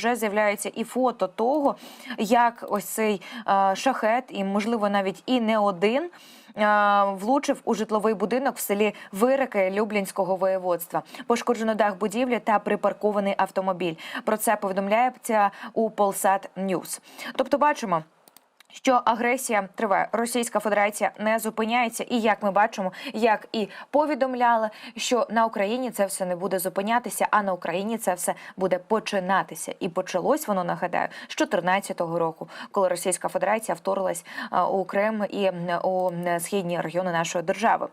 Вже з'являється і фото того, як ось цей е, шахет, і можливо навіть і не один. е, Влучив у житловий будинок в селі Вирики Люблінського воєводства. Пошкоджено дах будівлі та припаркований автомобіль. Про це повідомляється у Polsat News. Тобто, бачимо. Що агресія триває, Російська Федерація не зупиняється, і як ми бачимо, як і повідомляли, що на Україні це все не буде зупинятися, а на Україні це все буде починатися. І почалось воно нагадаю з 2014 року, коли Російська Федерація вторглась у Крим і у східні регіони нашої держави.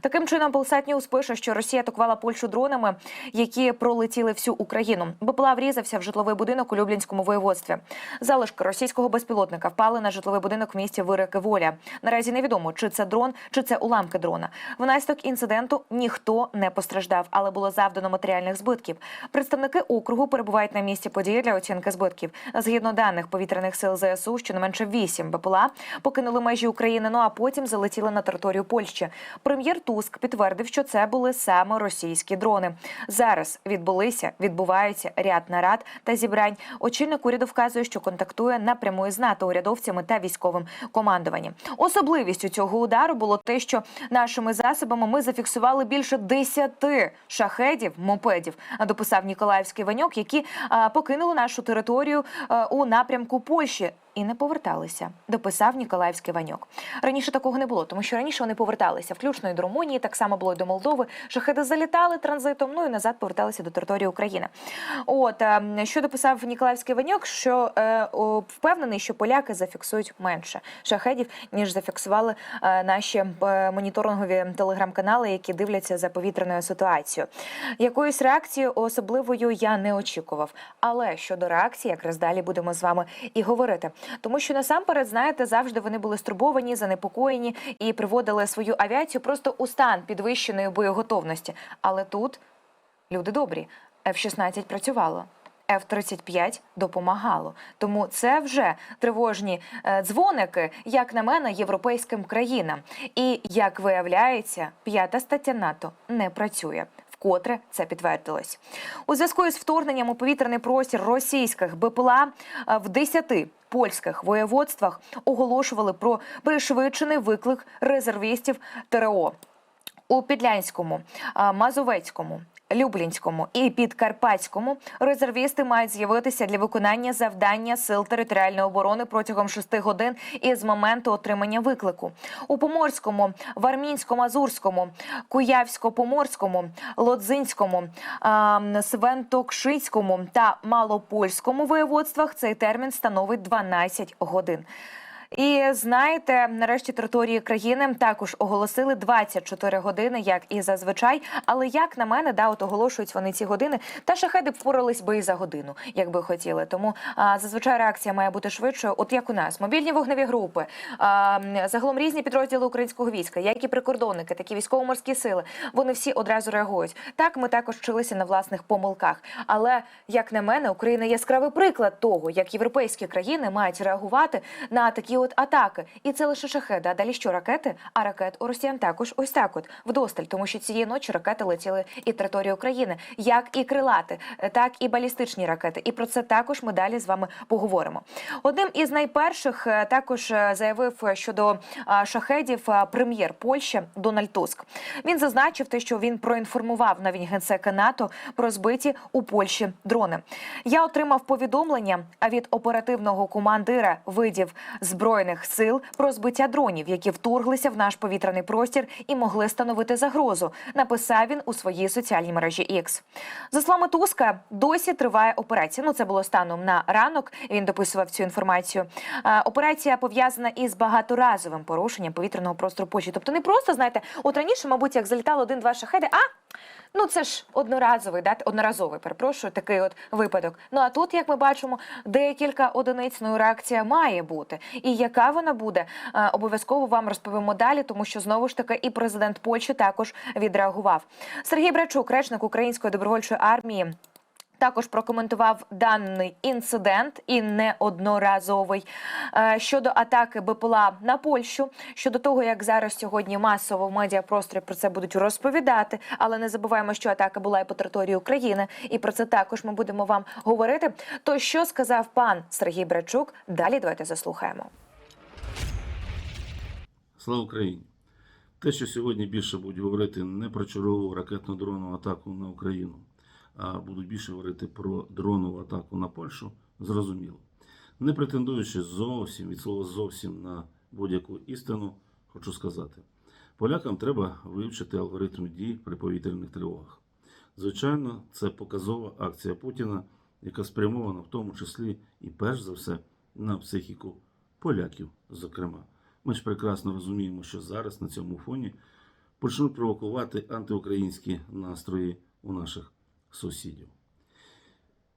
Таким чином, Полсат Ньюс пише, що Росія атакувала Польщу дронами, які пролетіли всю Україну. БПЛА врізався в житловий будинок у Люблінському воєводстві. Залишки російського безпілотника впали на житловий будинок в місті Вирики Воля. Наразі невідомо, чи це дрон, чи це уламки дрона. Внаслідок інциденту ніхто не постраждав, але було завдано матеріальних збитків. Представники округу перебувають на місці події для оцінки збитків. Згідно даних повітряних сил ЗСУ, щонайменше вісім БПЛА покинули межі України. Ну а потім залетіли на територію Польщі. Прем'єр Туск підтвердив, що це були саме російські дрони. Зараз відбулися, відбуваються ряд нарад та зібрань. Очільник уряду вказує, що контактує напряму із НАТО урядовцями та військовим командуванням. Особливістю цього удару було те, що нашими засобами ми зафіксували більше десяти шахедів, мопедів. Дописав Ніколаївський Ваньок, які покинули нашу територію у напрямку Польщі. І не поверталися, дописав Ніколаївський Ваньок. Раніше такого не було, тому що раніше вони поверталися, включно і до Румунії, так само було і до Молдови. Шахеди залітали транзитом, ну і назад поверталися до території України. От е, що дописав Ніколаївський Ваньок, що е, впевнений, що поляки зафіксують менше шахедів, ніж зафіксували е, наші е, моніторингові телеграм-канали, які дивляться за повітряною ситуацією. Якоїсь реакції особливою я не очікував. Але щодо реакції, якраз далі будемо з вами і говорити. Тому що насамперед, знаєте, завжди вони були стурбовані, занепокоєні і приводили свою авіацію просто у стан підвищеної боєготовності. Але тут люди добрі. F-16 працювало. F-35 допомагало, тому це вже тривожні е, дзвоники, як на мене, європейським країнам. І як виявляється, п'ята стаття НАТО не працює. Вкотре це підтвердилось. У зв'язку із вторгненням у повітряний простір російських БПЛА е, в 10 польських воєводствах оголошували про пришвидшений виклик резервістів ТРО у Підлянському, Мазовецькому. Люблінському і Підкарпатському резервісти мають з'явитися для виконання завдання сил територіальної оборони протягом шести годин із моменту отримання виклику. У Поморському, Вармінсько-Мазурському, Куявсько-Поморському, Лодзинському, Свентокшицькому та Малопольському воєводствах цей термін становить 12 годин. І знаєте, нарешті території країни також оголосили 24 години, як і зазвичай. Але як на мене, да, от оголошують вони ці години, та шахеди впорались би і за годину, як би хотіли. Тому а, зазвичай реакція має бути швидшою. От як у нас, мобільні вогневі групи, а, загалом різні підрозділи українського війська, як і прикордонники, так і військово-морські сили. Вони всі одразу реагують. Так, ми також вчилися на власних помилках. Але як на мене, Україна яскравий приклад того, як європейські країни мають реагувати на такі от атаки. І це лише шахеди. А далі що ракети? А ракет у росіян також ось так от вдосталь, тому що цієї ночі ракети летіли і територію України, як і крилати, так і балістичні ракети. І про це також ми далі з вами поговоримо. Одним із найперших е, також е, заявив щодо е, шахедів е, прем'єр Польщі Дональд Туск. Він зазначив те, що він проінформував навіть генсека НАТО про збиті у Польщі дрони. Я отримав повідомлення від оперативного командира видів збройних сил про збиття дронів, які вторглися в наш повітряний простір і могли становити загрозу. Написав він у своїй соціальній мережі X. За словами Туска, досі триває операція. Ну це було станом на ранок. Він дописував цю інформацію. Операція пов'язана із багаторазовим порушенням повітряного простору Польщі. Тобто не просто знаєте, от раніше, мабуть, як залітало один-два шахеди, а Ну, це ж одноразовий, да, одноразовий, перепрошую, такий от випадок. Ну а тут, як ми бачимо, декілька одиниць ну, реакція має бути. І яка вона буде, е, обов'язково вам розповімо далі, тому що знову ж таки і президент Польщі також відреагував. Сергій Брачук, речник Української добровольчої армії. Також прокоментував даний інцидент і неодноразовий Е, щодо атаки БПЛА на Польщу, щодо того, як зараз сьогодні масово в медіапросторі про це будуть розповідати. Але не забуваємо, що атака була і по території України, і про це також ми будемо вам говорити. То що сказав пан Сергій Брачук? Далі давайте заслухаємо. Слава Україні! Те, що сьогодні більше будуть говорити не про чергову ракетно-дронову атаку на Україну, будуть більше говорити про дронову атаку на Польщу, зрозуміло. Не претендуючи зовсім від слова зовсім на будь-яку істину, хочу сказати: полякам треба вивчити алгоритм дій при повітряних тривогах. Звичайно, це показова акція Путіна, яка спрямована в тому числі і перш за все на психіку поляків, зокрема. Ми ж прекрасно розуміємо, що зараз на цьому фоні почнуть провокувати антиукраїнські настрої у наших сусідів.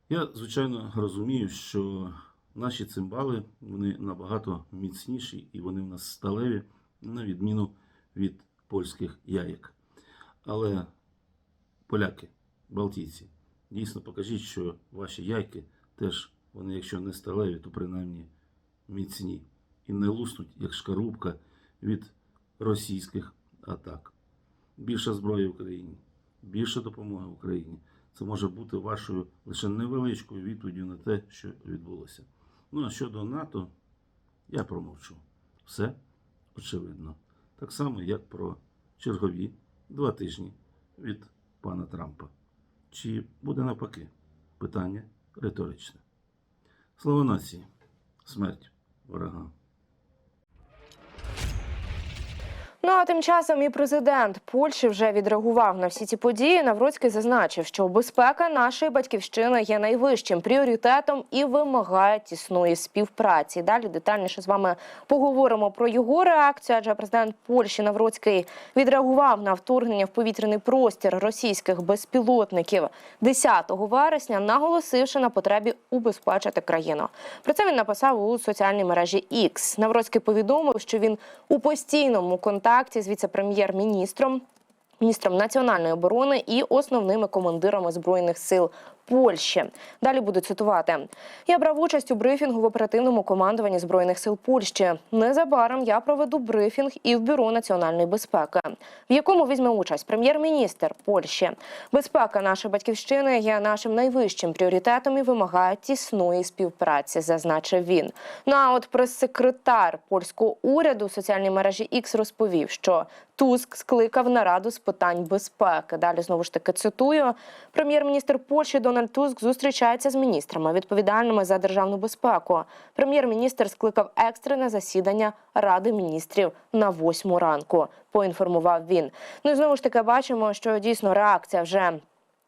Я, звичайно, розумію, що наші цимбали вони набагато міцніші і вони в нас сталеві, на відміну від польських яєк. Але поляки, балтійці, дійсно покажіть, що ваші яйки теж, вони, якщо не сталеві, то принаймні міцні і не луснуть, як шкарубка від російських атак. Більше зброї Україні, більше допомоги Україні. Це може бути вашою лише невеличкою відповіддю на те, що відбулося. Ну а щодо НАТО, я промовчу. Все очевидно. Так само, як про чергові два тижні від пана Трампа. Чи буде навпаки? Питання риторичне. Слава нації, смерть ворогам. Ну а тим часом і президент Польщі вже відреагував на всі ці події. Навроцький зазначив, що безпека нашої батьківщини є найвищим пріоритетом і вимагає тісної співпраці. Далі детальніше з вами поговоримо про його реакцію. Адже президент Польщі Навроцький відреагував на вторгнення в повітряний простір російських безпілотників 10 вересня, наголосивши на потребі убезпечити країну. Про це він написав у соціальній мережі X. Навроцький повідомив, що він у постійному контакті з віце-прем'єр-міністром. Міністром національної оборони і основними командирами збройних сил Польщі. Далі буду цитувати: я брав участь у брифінгу в оперативному командуванні збройних сил Польщі. Незабаром я проведу брифінг і в бюро національної безпеки, в якому візьме участь прем'єр-міністр Польщі. Безпека нашої батьківщини є нашим найвищим пріоритетом і вимагає тісної співпраці, зазначив він. Ну а от прес-секретар польського уряду в соціальній мережі X розповів, що Туск скликав нараду з питань безпеки. Далі знову ж таки цитую: прем'єр-міністр Польщі Дональд Туск зустрічається з міністрами, відповідальними за державну безпеку. Прем'єр-міністр скликав екстрене засідання Ради міністрів на восьму ранку. Поінформував він. Ну і знову ж таки бачимо, що дійсно реакція вже.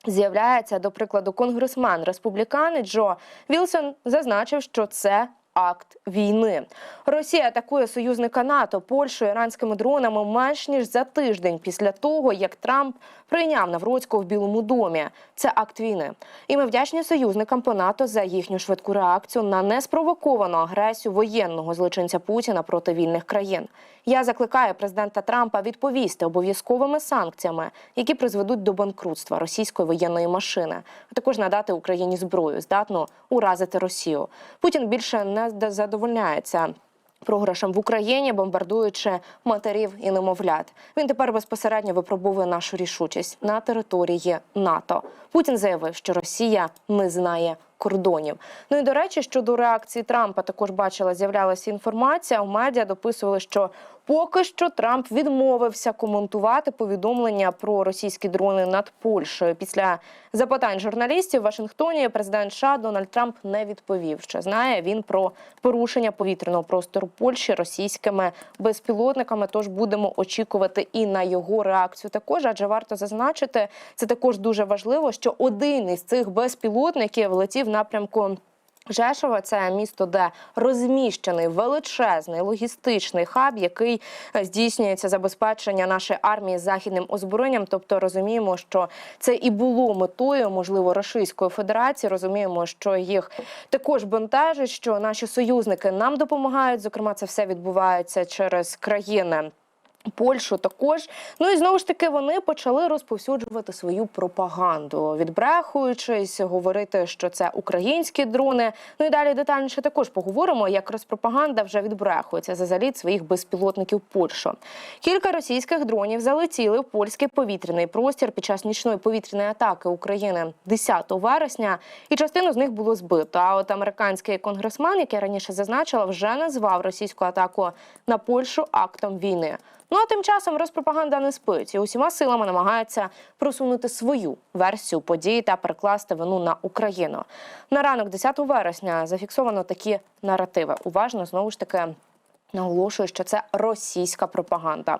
З'являється до прикладу конгресмен республіканець Джо Вілсон зазначив, що це акт війни. Росія атакує союзника НАТО Польщу іранськими дронами менш ніж за тиждень після того, як Трамп прийняв Навроцького в Білому домі. Це акт війни. І ми вдячні союзникам по НАТО за їхню швидку реакцію на неспровоковану агресію воєнного злочинця Путіна проти вільних країн. Я закликаю президента Трампа відповісти обов'язковими санкціями, які призведуть до банкрутства російської воєнної машини, а також надати Україні зброю, здатну уразити Росію. Путін більше не задовольняється. Програшем в Україні, бомбардуючи матерів і немовлят, він тепер безпосередньо випробовує нашу рішучість на території НАТО. Путін заявив, що Росія не знає кордонів. Ну і до речі, щодо реакції Трампа також бачила, з'являлася інформація. У медіа дописували, що поки що Трамп відмовився коментувати повідомлення про російські дрони над Польщею. Після запитань журналістів в Вашингтоні президент США Дональд Трамп не відповів, що знає він про порушення повітряного простору Польщі російськими безпілотниками. Тож будемо очікувати і на його реакцію. Також адже варто зазначити, це також дуже важливо, що один із цих безпілотників летів в напрямку. Жешова це місто, де розміщений величезний логістичний хаб, який е, здійснюється забезпечення нашої армії західним озброєнням. Тобто розуміємо, що це і було метою, можливо, Російської Федерації. Розуміємо, що їх також бентежить, що наші союзники нам допомагають. Зокрема, це все відбувається через країни. Польщу також. Ну і знову ж таки вони почали розповсюджувати свою пропаганду, відбрехуючись, говорити, що це українські дрони. Ну і далі детальніше також поговоримо, як розпропаганда вже відбрехується за заліт своїх безпілотників Польщу. Кілька російських дронів залетіли в польський повітряний простір під час нічної повітряної атаки України 10 вересня, і частину з них було збито. А от американський конгресмен, який раніше зазначила, вже назвав російську атаку на Польщу актом війни. Ну а тим часом розпропаганда не спить і усіма силами намагається просунути свою версію подій та перекласти вину на Україну. На ранок 10 вересня зафіксовано такі наративи. Уважно знову ж таки наголошую, що це російська пропаганда.